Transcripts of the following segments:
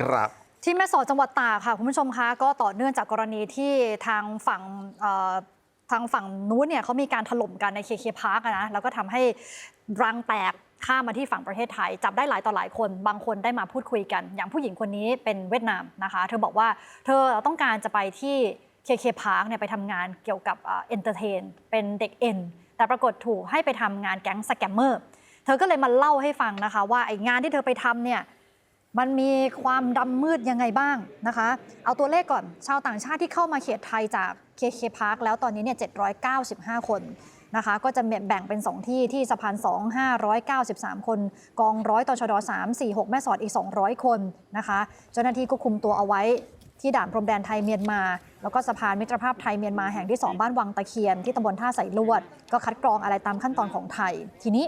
ครับที่แม่สอดจังหวัดตากค่ะ คุณผู้ชมคะก็ต่อเนื่องจากกรณีที่ทางฝั่งทางฝั่งนู้นเนี่ยเขามีการถล่มกันในเคเคพาร์กนะแล้วก็ทำให้รังแตกข้ามมาที่ฝั่งประเทศไทย จับได้หลายต่อหลายคน บางคนได้มาพูดคุยกัน อย่างผู้หญิงคนนี้เป็นเวียดนามนะคะ เธอบอกว่าเธอต้องการจะไปที่เคเคพาร์กเนี่ยไปทำงานเกี่ยวกับเอนเตอร์เทนเป็นเด็กเอ็นแต่ปรากฏถูกให้ไปทำงานแก๊งสแกมเมอร์เธอก็เลยมาเล่าให้ฟังนะคะ ว่าไอ้งานที่เธอไปทำเนี่ย มันมีความดำมืดยังไงบ้างนะคะ เอาตัวเลขก่อนชาวต่างชาติที่เข้ามาเขตไทยจาก KK Park แล้วตอนนี้เนี่ย 795 คนนะคะ ก็จะแบ่งเป็น 2 ที่ที่สะพาน 2 593 คน กองร้อยตชด3 4 6 แม่สอดอีก 200 คนนะคะ เจ้าหน้าที่ก็คุมตัวเอาไว้ที่ด่านพรมแดนไทยเมียนมา แล้วก็สะพานมิตรภาพไทยเมียนมาแห่งที่ 2 บ้านวังตะเคียนที่ตำบลท่าใส่ลวด ก็คัดกรองอะไรตามขั้นตอนของไทย ทีนี้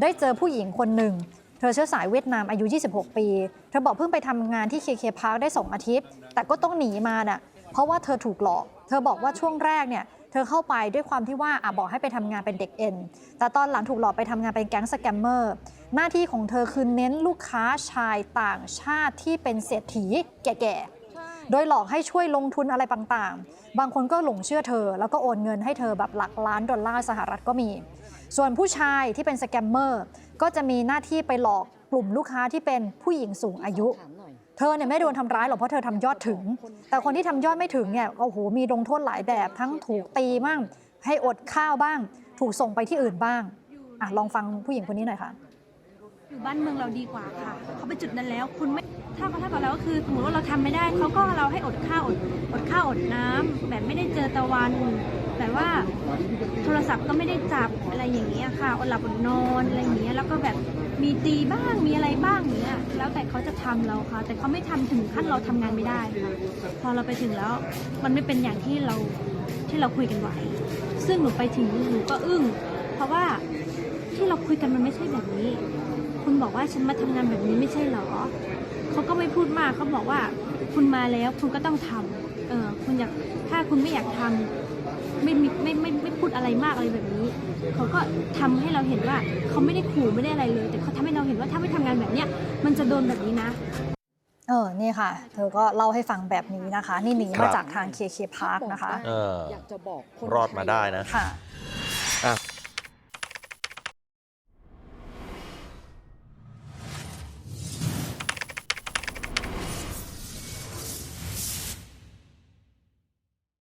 ได้เจอผู้หญิงคนหนึ่ง เธอเชื้อสายเวียดนามอายุ 26 ปี เธอบอกเพิ่งไปทำงานที่ KK Park ได้ 2 อาทิตย์ แต่ก็ต้องหนีมาน่ะ เพราะว่าเธอถูกหลอก เธอบอกว่าช่วงแรกเนี่ย เธอเข้าไปด้วยความที่ว่าอะบอกให้ไปทำงานเป็นเด็กเอ็น แต่ตอนหลังถูกหลอกไปทำงานเป็นแก๊งสแกมเมอร์ หน้าที่ของเธอคือเน้นลูกค้าชายต่างชาติที่เป็นเศรษฐีแก่ๆโดยหลอกให้ช่วยลงทุนอะไรต่างๆ บางคนก็หลงเชื่อเธอ แล้วก็โอนเงินให้เธอแบบหลักล้านดอลลาร์สหรัฐก็มี ส่วนผู้ชายที่เป็นสแกมเมอร์ ก็จะมีหน้าที่ไปหลอกกลุ่มลูกค้าที่เป็นผู้หญิงสูงอายุ เธอเนี่ยไม่โดนทำร้ายหรอกเพราะเธอทำยอดถึง แต่คนที่ทำยอดไม่ถึงเนี่ยโอ้โหมีลงโทษหลายแบบทั้งถูกตีบ้างให้อดข้าวบ้าง ถูกส่งไปที่อื่นบ้างอะลองฟังผู้หญิงคนนี้หน่อยค่ะ อยู่บ้านเมืองเราดีกว่าค่ะ เขาไปจุดนั้นแล้ว คุณไม่ถ้าเขาถ้ากับเราก็คือสมมติว่าเราทำไม่ได้ เขาก็เราให้อดข้าวอดอดข้าวอดน้ำแบบไม่ได้เจอตะวันแต่ว่าโทรศัพท์ก็ไม่ได้จับอะไรอย่างเงี้ยค่ะอดหลับอดนอนอะไรอย่างเงี้ยแล้วก็แบบมีตีบ้างมีอะไรบ้างอย่างเงี้ยแล้วแต่เขาจะทำเราค่ะ แต่เขาไม่ทำถึงขั้นเราทำงานไม่ได้ค่ะพอเราไปถึงแล้ว มันไม่เป็นอย่างที่เราที่เราคุยกันไว้ ซึ่งหนูไปถึงหนูก็อึ้งเพราะว่าที่เราคุยกันมันไม่ใช่แบบนี้ คุณบอกว่าฉันมาทำงานแบบนี้ไม่ใช่เหรอเขาก็ไม่พูดมากเขาบอกว่าคุณมาแล้วคุณก็ต้องทำเออคุณอยากถ้าคุณไม่อยากทำไม่มีไม่ไม่ไม่พูดอะไรมากอะไรแบบนี้ เขาก็ทำให้เราเห็นว่าเขาไม่ได้ขู่ไม่ได้อะไรเลย แต่เขาทำให้เราเห็นว่าถ้าไม่ทำงานแบบเนี้ยมันจะโดนแบบนี้นะเออ นี่ค่ะ เธอก็เล่าให้ฟังแบบนี้นะคะ นี่หนีครัมาบจากทาง KK Park นะคะเอออยากจะบอกคนรอดมาได้นะค่ะ